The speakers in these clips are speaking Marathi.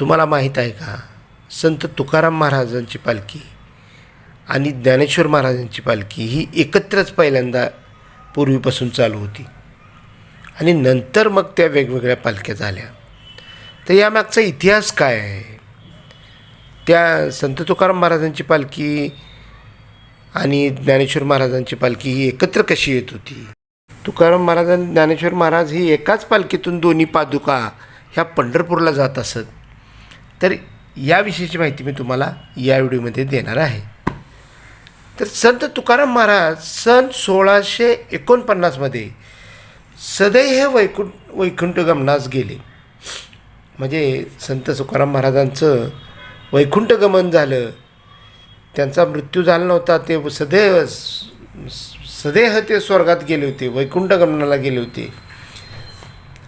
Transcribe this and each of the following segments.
तुम्हाला माहीत आहे का? संत तुकाराम महाराजांची पालखी आणि ज्ञानेश्वर महाराजांची पालखी ही एकत्रच पहिल्यांदा पूर्वीपासून चालू होती. आणि नंतर मग त्या वेगवेगळ्या पालख्या झाल्या. तर यामागचा इतिहास काय आहे? त्या संत तुकाराम महाराजांची पालखी आणि ज्ञानेश्वर महाराजांची पालखी ही एकत्र कशी येत होती? तुकाराम महाराज आणि ज्ञानेश्वर महाराज ही एकाच पालखीतून दोन्ही पादुका ह्या पंढरपूरला जात असत. तर याविषयीची माहिती मी तुम्हाला या व्हिडिओमध्ये देणार आहे. तर संत तुकाराम महाराज सन सोळाशे एकोणपन्नासमध्ये सदैव वैकुंठ वैकुंठ गमनास गेले. म्हणजे संत तुकाराम महाराजांचं वैकुंठ गमन झालं. त्यांचा मृत्यू झाला नव्हता ते सदैव सदैह ते स्वर्गात गेले होते वैकुंठ गमनाला गेले होते.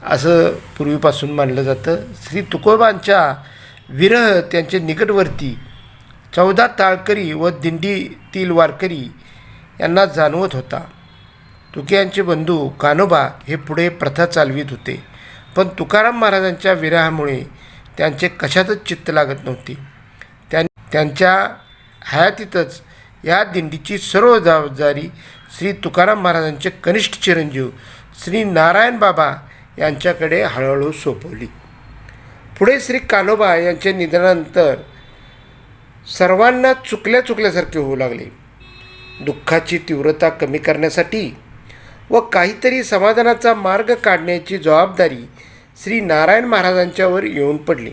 असं पूर्वीपासून मानलं जातं. श्री तुकोबांच्या विरह त्यांचे निकटवर्ती चौदा ताळकरी व दिंडीतील वारकरी यांना जाणवत होता. तुकियांचे बंधू कानोबा हे पुढे प्रथा चालवित होते पण तुकाराम महाराजांच्या विरहामुळे त्यांचे कशातच चित्त लागत नव्हते. त्यां त्यांच्या हयातीतच या दिंडीची सर्व जबाबदारी श्री तुकाराम महाराजांचे कनिष्ठ चिरंजीव श्री नारायण बाबा यांच्याकडे हळूहळू सोपवली. पुढे श्री कानोबा यांच्या निधनानंतर सर्वांना चुकल्या चुकल्यासारखे होऊ लागले. दुःखाची तीव्रता कमी करण्यासाठी व काहीतरी समाधानाचा मार्ग काढण्याची जबाबदारी श्री नारायण महाराजांच्यावर येऊन पडली.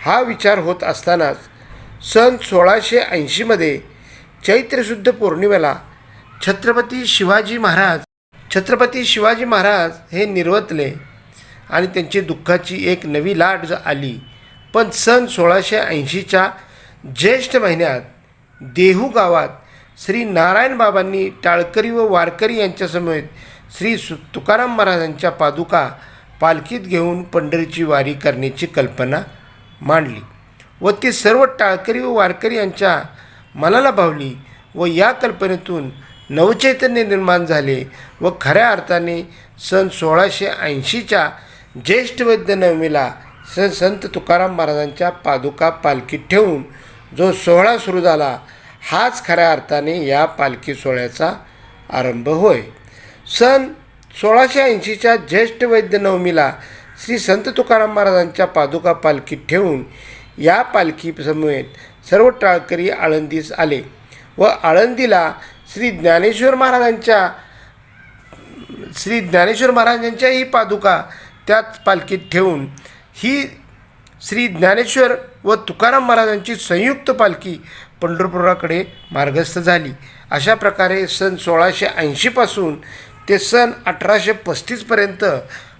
हा विचार होत असतानाच सन सोळाशे ऐंशीमध्ये चैत्रशुद्ध पौर्णिमेला छत्रपती शिवाजी महाराज छत्रपती शिवाजी महाराज हे निर्वतले. आणि त्यांची दुःखाची एक नवी लाट आली पण सन सोळाशे ऐंशीच्या ज्येष्ठ महिन्यात देहू गावात श्री नारायण बाबांनी टाळकरी व वारकरी यांच्यासमवेत श्री सु तुकाराम महाराजांच्या पादुका पालखीत घेऊन पंढरीची वारी करण्याची कल्पना मांडली व ती सर्व टाळकरी व वारकरी यांच्या मनाला भावली व या कल्पनेतून नवचैतन्य निर्माण झाले व खऱ्या अर्थाने सन सोळाशे ऐंशीच्या ज्येष्ठ वैद्य नवमीला स संत तुकाराम महाराजांच्या पादुका पालखीत ठेवून जो सोहळा सुरू झाला हाच खऱ्या अर्थाने या पालखी सोहळ्याचा आरंभ होय. सन सोळाशे ऐंशीच्या ज्येष्ठ वैद्य नवमीला श्री संत तुकाराम महाराजांच्या पादुका पालखीत ठेवून या पालखीसमवेत सर्व टाळकरी आळंदीस आले व आळंदीला श्री ज्ञानेश्वर महाराजांच्या श्री ज्ञानेश्वर महाराजांच्याही पादुका त्याच पालखीत ठेवून ही श्री ज्ञानेश्वर व तुकाराम महाराजांची संयुक्त पालखी पंढरपुराकडे मार्गस्थ झाली. अशा प्रकारे सन सोळाशे ऐंशीपासून ते सन अठराशे पस्तीसपर्यंत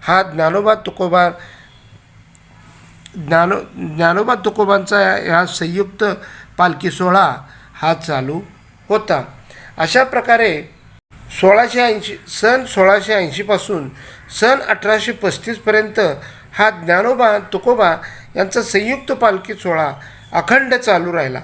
हा ज्ञानोबा तुकोबा ज्ञानो ज्ञानोबा तुकोबांचा ह्या संयुक्त पालखी सोहळा हा चालू होता. अशा प्रकारे सोळाशे ऐंशी सन सोळाशे ऐंशीपासून सन अठराशे पस्तीसपर्यंत हा ज्ञानोबा तुकोबा यांचा संयुक्त पालखी सोहळा अखंड चालू राहिला.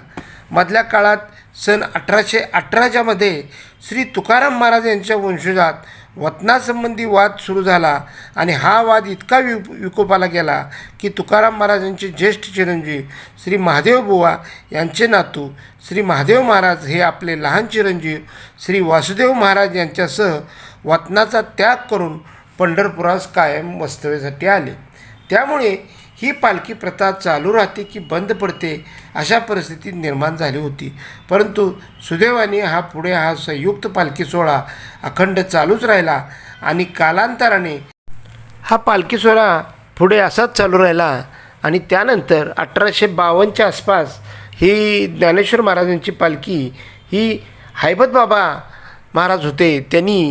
मधल्या काळात सन अठराशे अठराच्यामध्ये श्री तुकाराम महाराज यांच्या वंशजात वतनासंबंधी वाद सुरू झाला आणि हा वाद इतका वि विकोपाला गेला की तुकाराम महाराजांचे ज्येष्ठ चिरंजीव श्री महादेव बुवा यांचे नातू श्री महादेव महाराज हे आपले लहान चिरंजीव श्री वासुदेव महाराज यांच्यासह वतनाचा त्याग करून पंढरपुरास कायम वास्तव्यासाठी आले. त्यामुळे ही पालखी प्रथा चालू राहते की बंद पडते अशा परिस्थिती निर्माण झाली होती. परंतु सुदैवाने हा पुढे हा संयुक्त पालखी सोहळा अखंड चालूच राहिला आणि कालांतराने हा पालखी सोहळा पुढे असाच चालू राहिला आणि त्यानंतर अठराशे बावन्नच्या आसपास ही ज्ञानेश्वर महाराजांची पालखी ही हैबत बाबा महाराज होते त्यांनी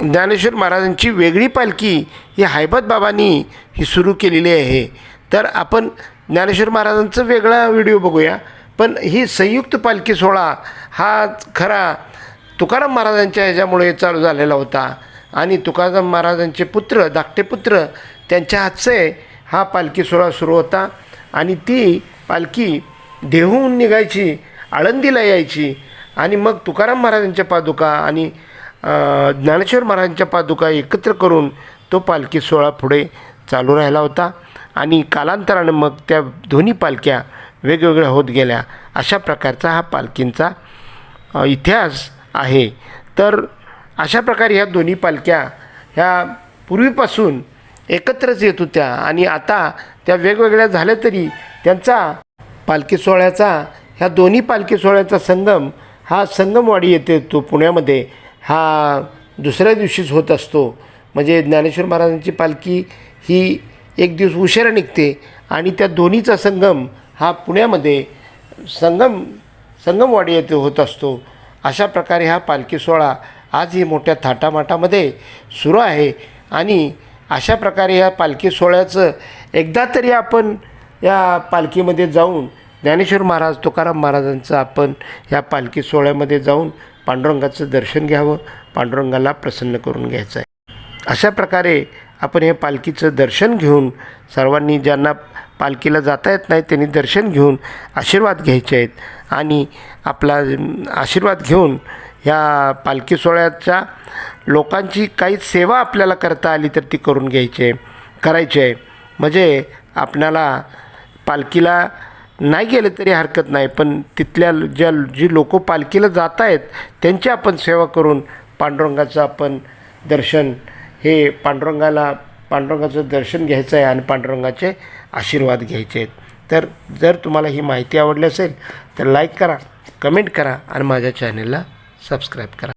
ज्ञानेश्वर महाराजांची वेगळी पालखी ही हैबत बाबांनी ही सुरू केलेली आहे. तर आपण ज्ञानेश्वर महाराजांचं वेगळा व्हिडिओ बघूया. पण ही संयुक्त पालखी सोहळा हा खरा तुकाराम महाराजांच्या ह्याच्यामुळे चालू झालेला होता. आणि तुकाराम महाराजांचे पुत्र धाकटे पुत्र त्यांच्या हातचे हा पालखी सोहळा सुरू होता. आणि ती पालखी देहून निघायची आळंदीला यायची. आणि मग तुकाराम महाराजांच्या पादुका आणि ज्ञानेश्वर महाराजांच्या पादुका एकत्र करून तो पालखी सोहळा पुढे चालू राहिला होता. आणि कालांतरानं मग त्या दोन्ही पालख्या वेगवेगळ्या होत गेल्या. अशा प्रकारचा हा पालखींचा इतिहास आहे. तर अशा प्रकारे ह्या दोन्ही पालख्या ह्या पूर्वीपासून एकत्रच येत होत्या. आणि आता त्या वेगवेगळ्या झाल्या तरी त्यांचा पालखी सोहळ्याचा ह्या दोन्ही पालखी सोहळ्याचा संगम हा संगमवाडी येथे तो पुण्यामध्ये. हा दुसऱ्या दिवशीच होत असतो. म्हणजे ज्ञानेश्वर महाराजांची पालखी ही एक दिवस उशिरा निघते आणि त्या दोन्हीचा संगम हा पुण्यामध्ये संगम संगमवाडी येथे होत असतो. अशा प्रकारे हा पालखी सोहळा आजही मोठ्या थाटामाटामध्ये सुरू आहे आणि अशा प्रकारे ह्या पालखी सोहळ्याचं एकदा तरी आपण या पालखीमध्ये जाऊन ज्ञानेश्वर महाराज तुकाराम महाराजांचं आपण या पालखी सोहळ्यामध्ये जाऊन पांडुरंगाचं दर्शन घ्यावं पांडुरंगाला प्रसन्न करून घ्यायचं आहे अशा प्रकारे आपण हे पालखीचं दर्शन घेऊन सर्वांनी ज्यांना पालखीला जाता येत नाही त्यांनी दर्शन घेऊन आशीर्वाद घ्यायचे आहेत आणि आपला आशीर्वाद घेऊन ह्या पालखी सोहळ्याच्या लोकांची काही सेवा आपल्याला करता आली तर ती करून घ्यायची आहे करायची. आहे म्हणजे आपणाला पालखीला नाही गेलं तरी हरकत नाही पण तिथल्या ज्या जी लोक पालखीला जात आहेत त्यांची आपण सेवा करून पांडुरंगाचं आपण दर्शन हे पांडुरंगाला पांडुरंगाचं दर्शन घ्यायचं आहे आणि पांडुरंगाचे आशीर्वाद घ्यायचे आहेत. तर जर तुम्हाला ही माहिती आवडली असेल तर लाईक करा कमेंट करा आणि माझ्या चॅनलला सबस्क्राईब करा.